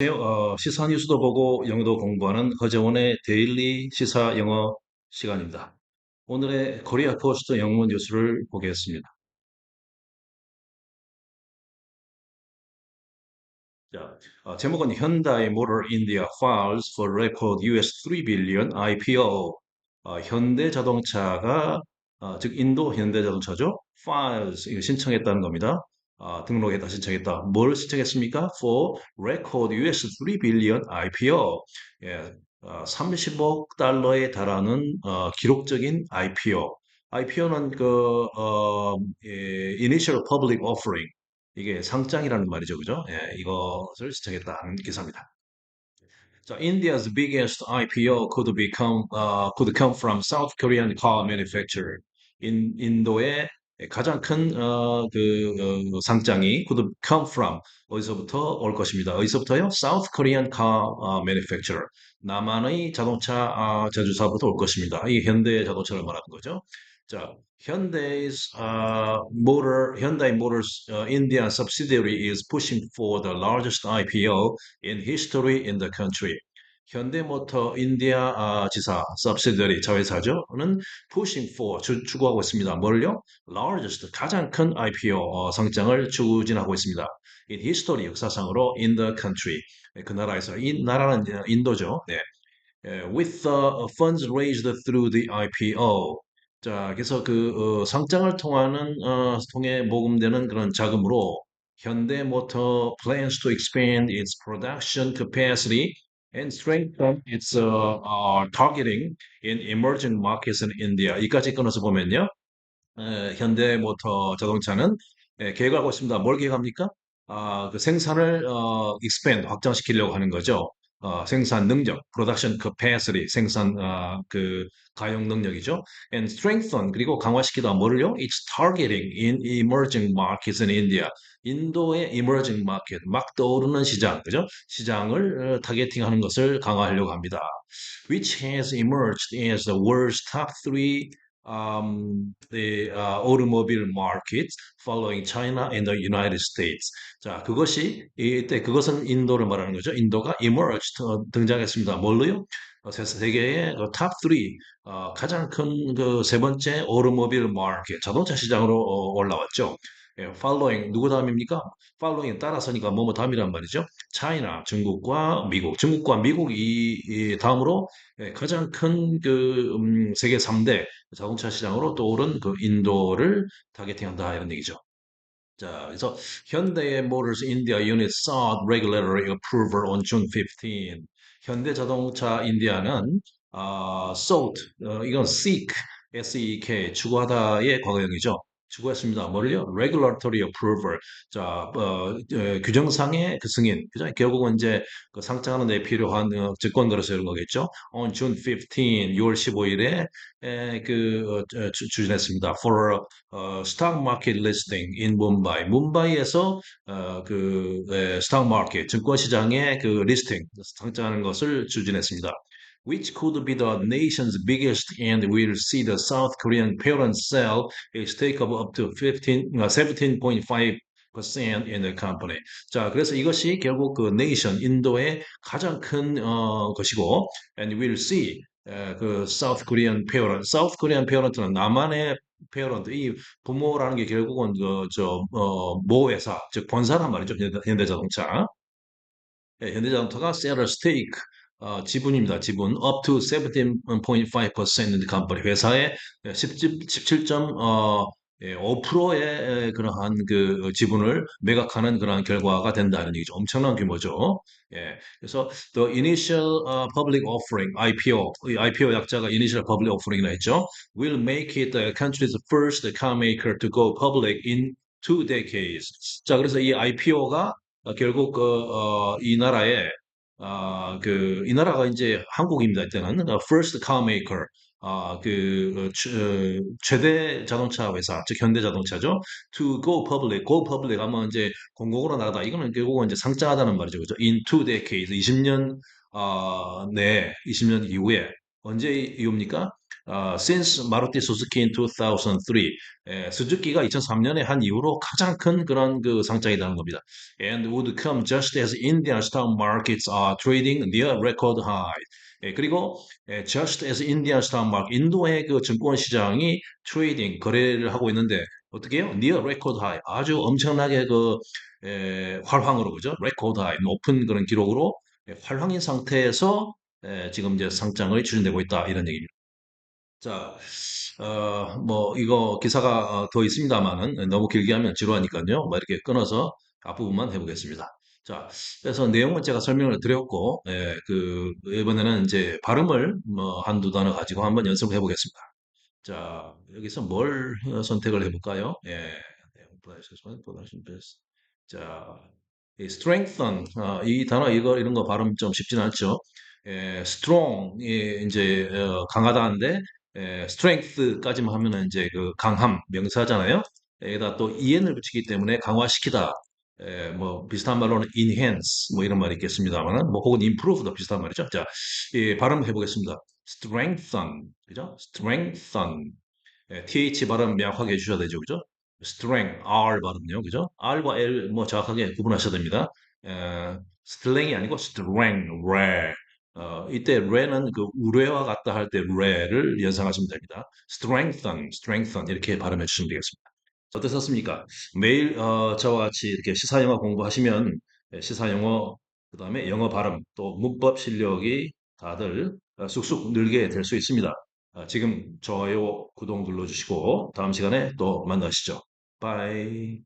어, 시사 뉴스도 보고 영어도 공부하는 허재원의 데일리 시사 영어 시간입니다. 오늘의 코리아 포스트 영문 뉴스를 보겠습니다. 자, 어, 제목은 현다이 모터 인디아 files for record US 3 billion IPO. 어, 현대 자동차가 어, 즉 인도 현대 자동차죠. files 신청했다는 겁니다. 아, 등록했다 신청했다. 뭘 신청했습니까? For record US 3 billion IPO. 예, 어, 30억 달러에 달하는 어, 기록적인 IPO. IPO는 그 어, 예, Initial Public Offering 이게 상장이라는 말이죠, 그죠? 예, 이것을 시청했다는 기사입니다. 자, India's biggest IPO could become uh, could come from South Korean car manufacturer. 인, 인도의 가장 큰 어, 그 어, 상장이 could come from 어디서부터 올 것입니다. 어디서부터요? South Korean car 어, manufacturer. 남한의 자동차 어, 제조사부터 올 것입니다. 이 현대 자동차를 말하는 거죠. 자, 현대's uh, motor Hyundai Motors uh, Indian subsidiary is pushing for the largest IPO in history in the country. 현대모터 인디아 아, 지사 subsidiary 자회사죠는 pushing for 주, 추구하고 있습니다. 뭘요? largest 가장 큰 IPO 어, 상장을 추진하고 있습니다. in history 역사상으로 in the country 그 나라에서 이 나라는 인도죠. 네. with the funds raised through the IPO 자, 그래서 그 어, 상장을 통하는 어, 통해 모금되는 그런 자금으로 현대모터 plans to expand its production capacity and strengthen its uh, uh, targeting in emerging markets in India. 이까지 끊어서 보면요. 에, 현대모터 자동차는 에, 계획하고 있습니다. 뭘 계획합니까? 아, 그 생산을 어, expand 확장시키려고 하는 거죠. 어, 생산 능력, production capacity, 생산 어, 그 가용 능력이죠. and strengthen 그리고 강화시키다 뭐를요? It's targeting in emerging markets in India. 인도의 emerging market, 막 떠오르는 시장, 그죠? 시장을 어, 타겟팅하는 것을 강화하려고 합니다. Which has emerged as the world's top three um, the uh, automobile market following China and the United States. 자, 그것이 이때 그것은 인도를 말하는 거죠. 인도가 emerged 어, 등장했습니다. 뭘로요? 어, 세- 세계의 탑 3, 어, 가장 큰 그 세 번째 오토모빌 마켓, 자동차 시장으로 어, 올라왔죠. 예, following 누구 다음입니까? following 따라서니까 뭐뭐 다음이란 말이죠. 차이나 중국과 미국, 중국과 미국이 이 다음으로 예, 가장 큰그 세계 3대 자동차 시장으로 떠오른 그 인도를 타겟팅한다 이런 얘기죠. 자, 그래서 현대 Motors India Unit sought regulatory approval on June 15. 현대 자동차 인디아는 아, sought 어, 이건 seek S-E-K 추구하다의 과거형이죠. 추구했습니다. 뭐를요? regulatory approval. 자, 어, 어, 규정상의 그 승인. 그죠? 결국은 이제 그 상장하는 데 필요한 어, 증권 거래소 이런 거겠죠. On June 15, 6월 15일에 에, 그 어, 어, 주- 추진했습니다. For 어, stock market listing in Mumbai. 뭄바이에서 어, 그 에, stock market 증권 시장의 그 리스팅 상장하는 것을 추진했습니다. Which could be the nation's biggest and will see the South Korean parent sell a stake of up to 15, 어, 17.5% in the company. 자, 그래서 이것이 결국 그 nation, 인도의 가장 큰 어, 것이고, and we'll see 에, 그 South Korean parent, South Korean parent는 남한의 parent, 이 부모라는 게 결국은 그, 저, 어, 모회사, 즉 본사란 말이죠. 현대, 현대자동차. 예, 현대자동차가 sell a stake, 어, 지분입니다. 지분 up to 17.5% company 회사의 17, 어, 예, 5%의 그러한 그 지분을 매각하는 그러한 결과가 된다는 얘기죠. 엄청난 규모죠. 예, 그래서 the initial uh, public offering (IPO) 이 IPO 약자가 initial public offering이라 했죠. will make it the country's first car maker to go public in two decades. 자, 그래서 이 IPO가 결국 그, 어, 이 나라의 아, 그, 이 나라가 이제 한국입니다. 이때는 어, first car maker. 아, 그 어, 최- 어, 최대 자동차 회사, 즉 현대 자동차죠. To go public, go public 하면 이제 공공으로 나가다. 이거는 결국은 이제 상장하다는 말이죠, 그죠? In two decades, 20년 아, 내, 20년 이후에 언제 이후입니까? 어, since Maruti Suzuki in 2003. 예, 스즈키가 2003년에 한 이후로 가장 큰 그런 그 상장이라는 겁니다. And would come just as Indian stock markets are trading near record high. 예, 그리고 예, just as Indian stock market, 인도의 그 증권 시장이 트레이딩 거래를 하고 있는데 어떻게 해요? near record high. 아주 엄청나게 그 에, 활황으로 그죠? record high 높은 그런 기록으로 예, 활황인 상태에서 에, 지금 이제 상장을 추진되고 있다 이런 얘기입니다. 자, 어, 뭐 이거 기사가 어, 더 있습니다만은 너무 길게 하면 지루하니까요. 뭐 이렇게 끊어서 앞부분만 해보겠습니다. 자, 그래서 내용은 제가 설명을 드렸고, 예, 그 이번에는 이제 발음을 뭐 한두 단어 가지고 한번 연습을 해보겠습니다. 자, 여기서 뭘 어, 선택을 해볼까요? 예, 자, 이 strengthen 어, 이 단어 이거 이런 거 발음 좀 쉽진 않죠. 에, strong 이 이제 어, 강하다는데 에, strength까지만 하면은 이제 그 강함 명사잖아요. 여기다 또 en을 붙이기 때문에 강화시키다. 에, 뭐 비슷한 말로는 enhance 뭐 이런 말이 있겠습니다만은 뭐 혹은 improve도 비슷한 말이죠. 자, 이 발음 해보겠습니다. strengthen 그죠? strengthen 예, TH 발음 명확하게 해주셔야 되죠. 그죠? strength, R 발음요. 그죠? R과 L 뭐 정확하게 구분하셔야 됩니다. 에, 스틀랭이 아니고 strength, re. 어, 이때 re는 그 우레와 같다 할때 re를 연상하시면 됩니다. strengthen, strengthen 이렇게 발음해 주시면 되겠습니다. 어떠셨습니까? 매일 어, 저와 같이 이렇게 시사 영어 공부하시면 예, 시사 영어 그 다음에 영어 발음 또 문법 실력이 다들 어, 쑥쑥 늘게 될 수 있습니다. 아, 지금 좋아요, 구독 눌러주시고 다음 시간에 또 만나시죠. 빠이.